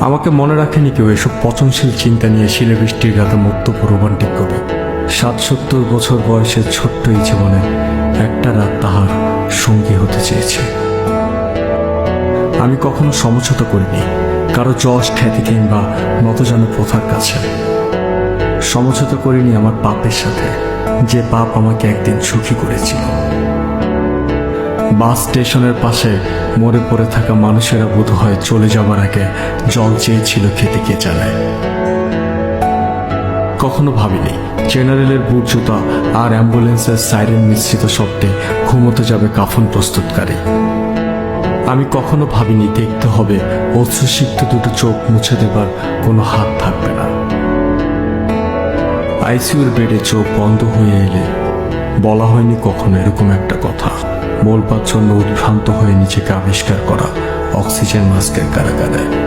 আমাকে মনে রাখেনি কেউ এসব পচনশীল চিন্তা নিয়ে শিলে বৃষ্টির রাতে মত্তপ রোমান্টিক কবি ষাট সত্তর বছর বয়সের ছোট্ট এই জীবনে একটা রাত তাহার সঙ্গী হতে চেয়েছে। আমি কখনো সমঝোতা করিনি, কারও যশ, খ্যাতি কিংবা নতজানো প্রথার কাছে। সমঝোতা করিনি আমার পাপের সাথে, যে পাপ আমাকে একদিন সুখী করেছিল। বাস স্টেশনের পাশে মরে পড়ে থাকা মানুষেরা বোধ হয় চলে যাবার আগে জল চেয়েছিল খেতে কে জানে। কখনো ভাবিনি, জেনারেলের বুট জুতা আর অ্যাম্বুলেন্সের সাইরেন মিশ্রিত শব্দে ঘুমোতে যাবে কাফন প্রস্তুতকারী। আমি কখনো ভাবিনি দেখতে হবে অশ্রুসিক্ত দুটো চোখ মুছে দেবার কোনো হাত থাকবে না। আইসিউর বেডে চোখ বন্ধ হয়ে এলে বলা হয়নি কখনো এরকম একটা কথা। বলবার পাচ্ছন্ন উদ্ভ্রান্ত হয়ে নিজেকে আবিষ্কার করা অক্সিজেন মাস্কের কারাগারে।